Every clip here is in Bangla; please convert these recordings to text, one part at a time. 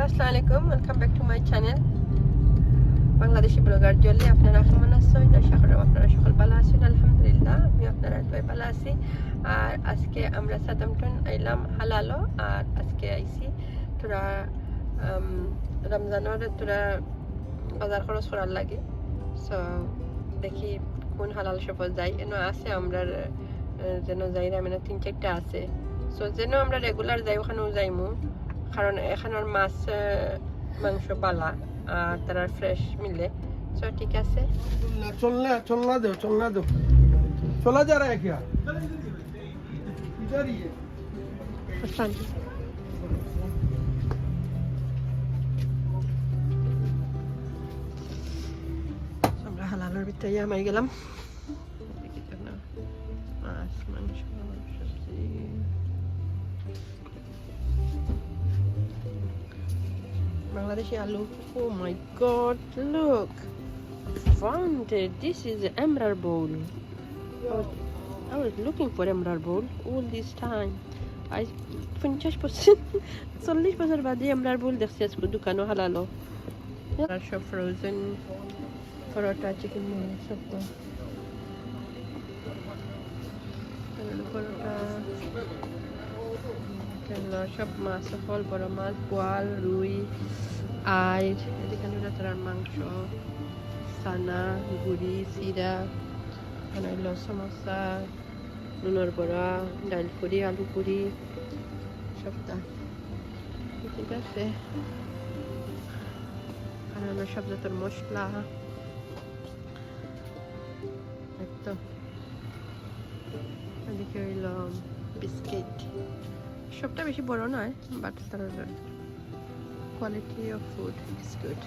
আসসালামু আলাইকুম welcome back to my channel Bangladeshi blogger Jolly, আপনারা কেমন আছেন? আশা আলহামদুলিল্লাহ আমি আপনারা আছি। আর আজকে আমরা সাদামটন আইলাম হালালো, আর আজকে আইছি তোরা রমজানের তোরা বাজার খরচ করার লাগে। সো দেখি কোন হালাল সফল যাই। এনে আছে আমরা যেন যাই না মানে তিন চারটা আছে। সো যেন আমরা রেগুলার যাই, ওখানেও যাইমু। কারণ এখানের মাছ আহ, মাংস পালা আর তারা ফ্রেশ মিলে সো ঠিক আছে चलना चलना दो चलना दो चला जा रहा है क्या इधर ही है আমরা হালালের ভিতরে আমি গেলাম দেখি তো না। মাছ মাংস Bangladeshi. Oh my god, look. Found it. This is the emerald bowl. I was, I was looking for emerald bowl all this time. I 50% 40% the emerald bowl دخسي اسكو دكانو حلالو. Russia frozen for our chicken moon So Parotta momo সব মাছ, ফল, বড় মাছ, বোয়াল, রুই আইর এদিকে তার মাংস সানা গুড়ি, চিরা, এখানে হলো সমোসা, নুনের বড়া ডাল পুরি, আলু পুরি সবটা ঠিক আছে। হলো সব জাতের মশলা। একদম এদিকে হইল বিস্কিট। সবটা বেশি বড় নয় বাট তার quality of food is good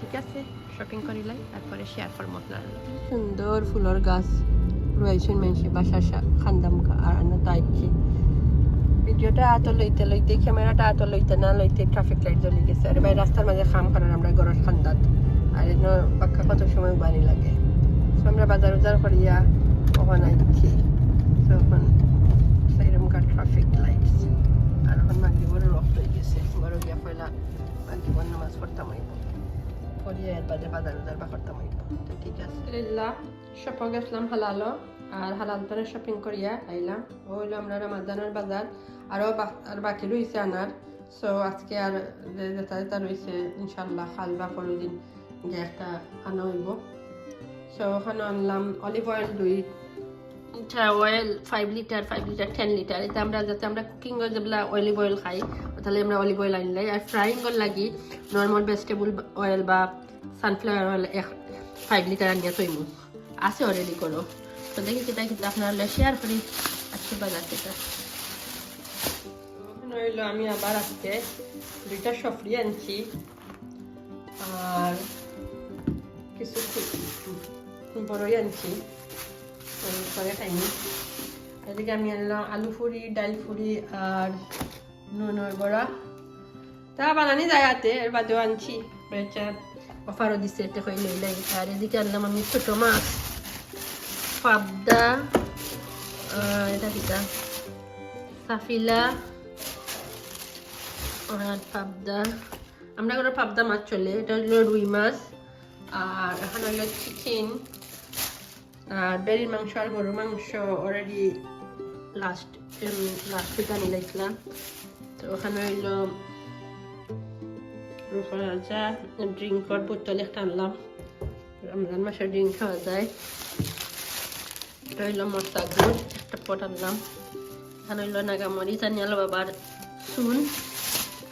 ঠিক আছে শপিং করিলাই তারপরে শেয়ার করব আপনার। সুন্দর ফুলের গাছ রয়েছেন মানুষে বাসা খান্দাম আর আনা তাইছি ভিডিওটা আত লইতে লইতে, ক্যামেরাটা আত লইতে না লইতে ট্রাফিক লাইট জ্বলি গেছে। আর ভাই, রাস্তার মাঝে খাম করার আমরা গরর খান্দাত। আর এন পাক্কা কত সময় বাড়ি লাগে। তো আমরা বাজার উজার করিয়া ওখানে আইছি। তো এখন ট্রাফিক লাইটস আর এখন মাগরিবর রফ হয়ে গেছে বড় গিয়া পয়লা মাগরিবর নামাজ পড়তাম হইব পড়িয়া এর বাদে বাজার উজার বা করতাম হইব তো ঠিক আছে আলহামদুলিল্লাহ শপিং গেছিলাম হালালো আর হালাল করে শপিং করিয়া আইলাম ও হইল আমরা রমাদানের বাজার আরও আর বাকি রয়েছে আনার সো আজকে আর যে যেটা যেটা রয়েছে ইনশাল্লাহ খাল বা পরের দিন গিয়ে একটা আনা হইব সো ওখানে আনলাম অলিভ অয়েল দুই oil five litre five litre ten litre এটা আমরা যাতে আমরা কুকিং যেগুলা অলিভ অয়েল খাই তাহলে আমরা অলিভ অয়েল আনলাই আর ফ্রাইং লাগি নর্মাল ভেজিটেবল অয়েল বা সানফ্লাওয়ার অয়েল এক ফাইভ লিটার আনিয়া তৈমু আছে অলরেডি করো তো দেখি কিতা কিতা আপনারা শেয়ার করি আজকে বাজার থেকে রইল আমি আবার আজকে দুইটা সফরি আনছি আর কিছু বড়ই আনছি করে খাইনি। এদিকে আমি আনলাম আলু ফুরি ডাল ফুরি আর নুনের বড়া। তা বানানি যায় হাতে, এর বাদেও আনছি। অফারও দিচ্ছে এটা কই লইলাই আর এদিকে আনলাম আমি ছোট মাছ, পাবদা এটা কিটা? সাফিলা আর পাবদা। আমরা করে পাবদা মাছ চলে, এটা হলো রুই মাছ। আর এখানে হলো চিকেন আর বেরির মাংস আর গরুর মাংস অলরেডি লাস্ট লাস্ট থেকে আনি লাইছিলাম তো ওখানে হইল রূপরাজা ড্রিঙ্কর বোতল একটা আনলাম। রমজান মাসে ড্রিঙ্ক খাওয়া যায়। এটা হইল মশলা গুড় একটা পট আনলাম। এখানে হইল নাগামরিচ আনিয়ালো বাবার চুন।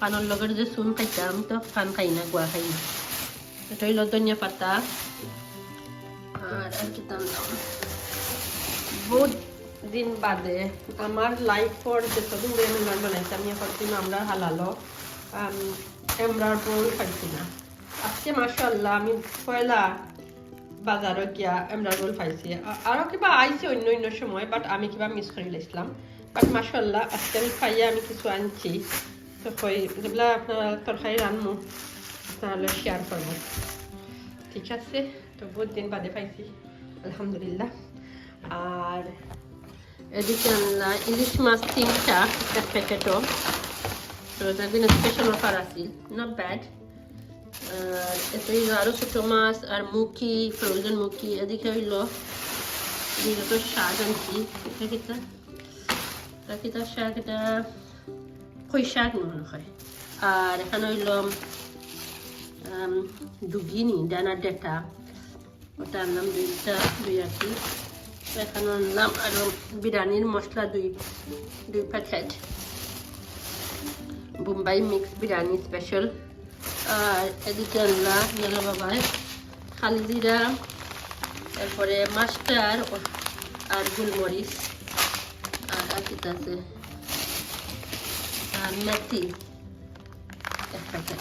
পানের লগের যে চুন খাইতাম, তো পান খাই না, গোয়া খাই না। হইল ধনিয়া পাতা। আর আর আনলাম বহুত দিন বাদে আমার ধরে আমি গান বানাইছি আমি এখন আমরা হালালো না। আজকে আমি পয়লা বাজারও গিয়া এমরার বোল পাইছি। আ- আরও কিবা আইছে অন্য অন্য সময় বাট আমি কিবা মিস করে লাইছিলাম বাট মাসাল্লাহ আজকে আমি খাইয়া আমি কিছু আনছি। তো কই যেগুলা আপনারা তরকারি রানমু তাহলে শেয়ার করব ঠিক আছে তো বহুত দিন বাদে পাইছি আলহামদুলিল্লাহ আর এদিকে ইলিশ মাছ তিনটা এক প্যাকেটও তো এটার দিনে স্পেশাল অফার আছে নট ব্যাড আর এতে হইল আরও ছোটো মাছ আর মুখি ফ্রোজেন মুখি এদিকে হইল এদিকে তো শাক আনছি এটা কিতা এটা কিতা শাক মনে হয় আর এখানে হইল দুগিনি ডানার ডেটা। ওটা আনলাম দুইটা, দুই আছি তো এখানে আনলাম আরও বিরিয়ানির মশলা দুই দুই packet. Bombay mix biryani special আর এদিকে আনলাম গেলো বাবাই হালদিরা, তারপরে মাস্টার আর গোলমরিচ। আর আর কি আছে, আর মেথি। এক প্যাকেট।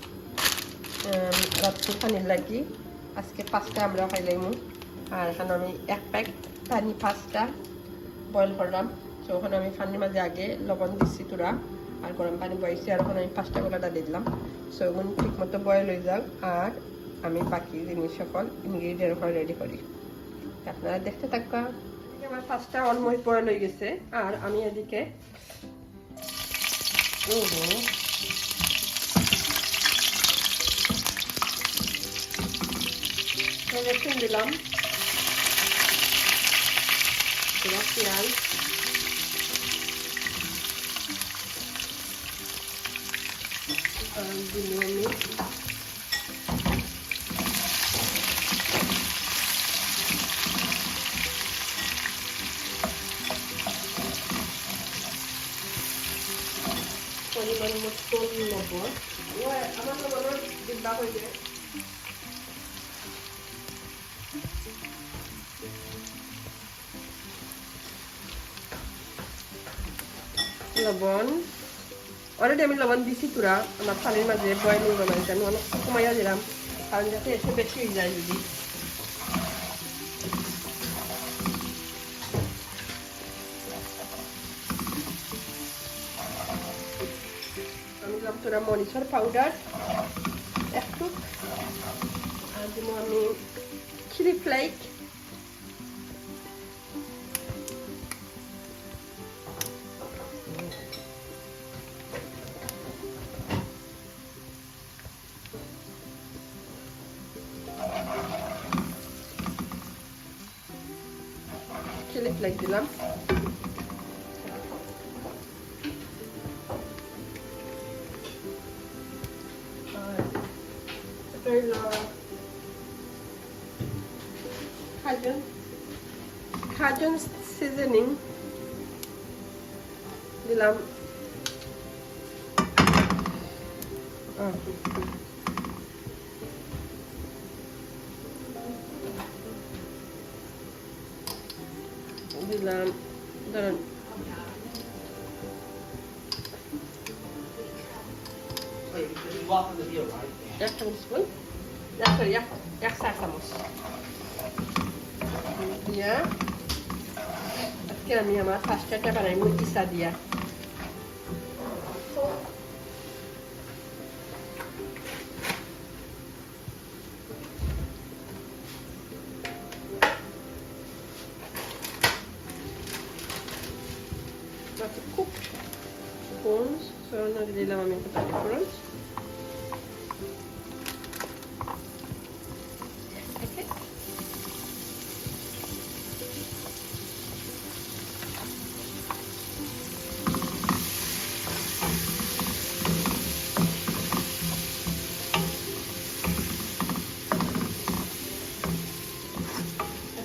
রাত্রি পানির লাগি। আজকে পাঁচটা আমরা খাইলাম আর এখানে আমি এক প্যাক পানি পাঁচটা বয়েল করলাম। তো ওখানে আমি পানির মাঝে আগে লবণ দিচ্ছি তোরা, আর গরম পানি বয়েছি আর ওখানে আমি পাঁচটা গোলাটা দিলাম। সো ওগুলো ঠিক মতো বয়েল হয়ে যাক, আর আমি বাকি জিনিস সকল ইনগ্রিডিয়েন্ট ওখানে রেডি করি। আপনারা দেখতে থাকা আমার পাঁচটা অলমোস্ট বয়েল হয়ে গেছে, আর আমি এদিকে রসুন দিলাম দিলাম পেঁয়াজ দিলাম আমি পরিমাণ মতো লবণ আমার লবণের ডিব্বা হয়ে যায় লবণ। অলরেডি আমি লবণ দিছি তোরা আমার পানির মাঝে বয়েল হয়ে গেল আমি অনেক কমাইয়া দিলাম। কারণ যাতে এসে বেশি হয়ে যায় যদি। আমি দিলাম তোরা মরিচের পাউডার একটু। আর দিব আমি চিলি ফ্লেক চিলি ফ্লেক দিলাম আর এটা হইল খাজন খাজন সিজনিং দিলাম দিলাম ধরুন এক চামচ সরি এক এক চা চামচ দিয়া, আজকে আমি আমার পাস্তাটা বানাই মুচিসা দিয়া prawns. So naglilawam yung katali prawns. Okay.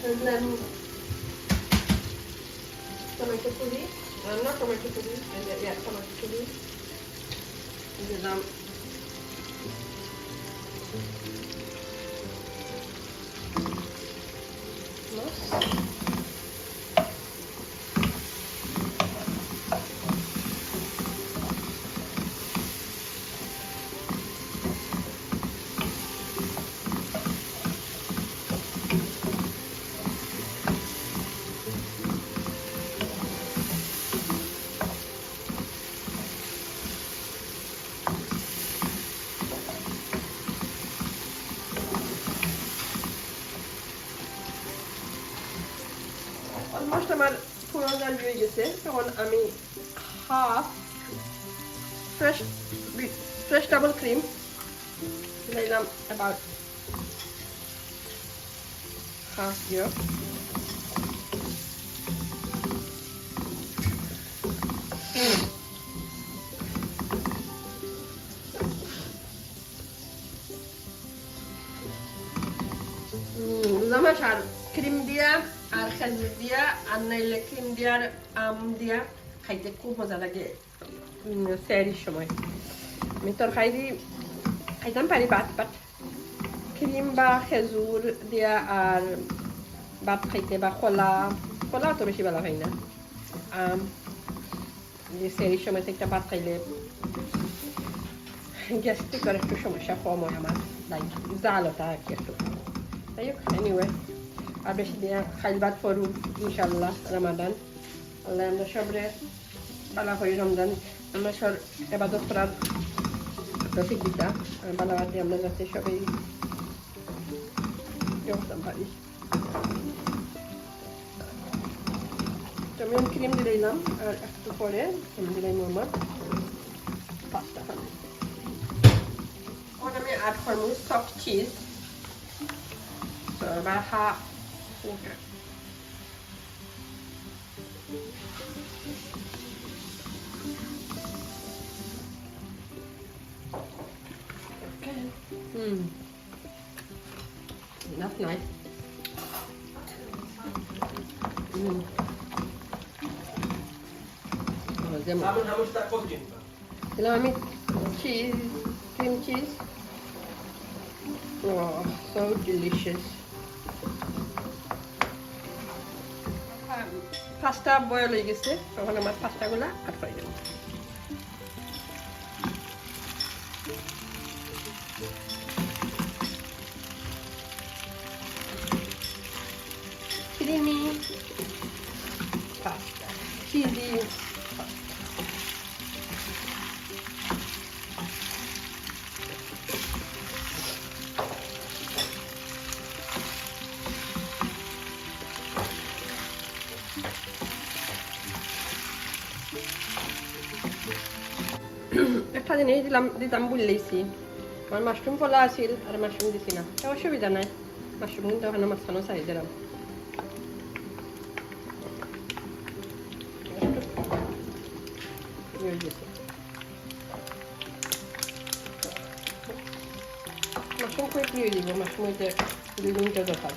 And then, can I get to this? Uh, yeah, yeah, tomato puri. দিলাম গান হয়ে গেছে তখন আমি half fresh fresh double cream দিলাম about half here. ক্রিম দিয়া আর খেজুর দিয়া আর নাইলে ক্রিম দিয়া আম দিয়া খাইতে খুব মজা লাগে স্যারির সময়। আমি তরকারি খাইতাম পারি ভাত বাট ক্রিম বা খেজুর দিয়া আর ভাত খাইতে বা কলা কলা তো বেশি ভালো হয় না। আম যে স্যারির সময় থেকে ভাত খাইলে গ্যাস্ট্রিকের একটু সমস্যা কম হয় আমার লাইক জালটা আর কি একটু। যাই হোক এনিওয়ে আর বেশি দিয়া খাইলবাদ করু ইনশাল্লাহ রমাদান। আল্লাহ আমরা সবরে বালা করি রমজান। আমরা সর এবাদত করার রসিক দিতা বালাবাদ দিয়ে আমরা যাতে সবাই করতাম পারি। আমি ক্রিম দিলাম, আর একটু পরে আমি দিলাম আমার পাস্তা এখন আমি অ্যাড করব soft cheese So about quarter. Okay. Hmm. That's nice. Oh, mm. Hello, I mean cheese, cream cheese. Oh, so delicious. Pasta boil হয়ে গেছে তখন আমার পাস্তাগুলা আট করে দেবো একটা জিনিস দিলাম, দিতাম বললেইছি। আমার মাশরুম পোলা আছিল আর মাশরুম দিছি না। অসুবিধা নাই। মাশরুম কিন্তু ওখানে মাছখানো চাই দিলাম। মাশরুম করে কি দিব? মাশরুম দুই মিনিটের দরকার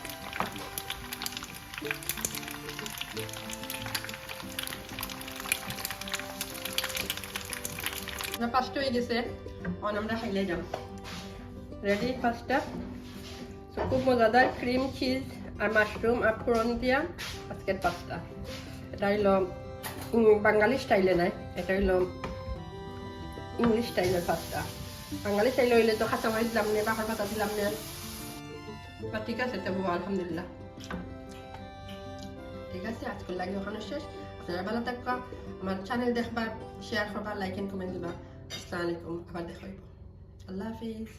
পাঁচটা হয়ে গেছে। অন, আমরা খাইলে যাম রেডি পাঁচটা। তো খুব মজাদার। ক্রিম চিজ আর মাশরুম আর ফোড়ন দিয়া আজকের পাস্তা এটা হইল বাঙালি স্টাইলে নাই, এটা হইল ইংলিশ স্টাইলের পাস্তা বাঙালি স্টাইলে হইলে তো কাঁচামরিচ দিলাম নে বাকর পাতা দিলাম নে। বা ঠিক আছে তবু আলহামদুলিল্লাহ। ঠিক আছে, আজকের লাগে ওখানে শেষ। আপনারা ভালো থাকবা। আমার চ্যানেল দেখবা শেয়ার করবা লাইক এন্ড কমেন্ট দিবা। আসসালামু আলাইকুম আবার দেখা হইব আল্লাহ হাফিজ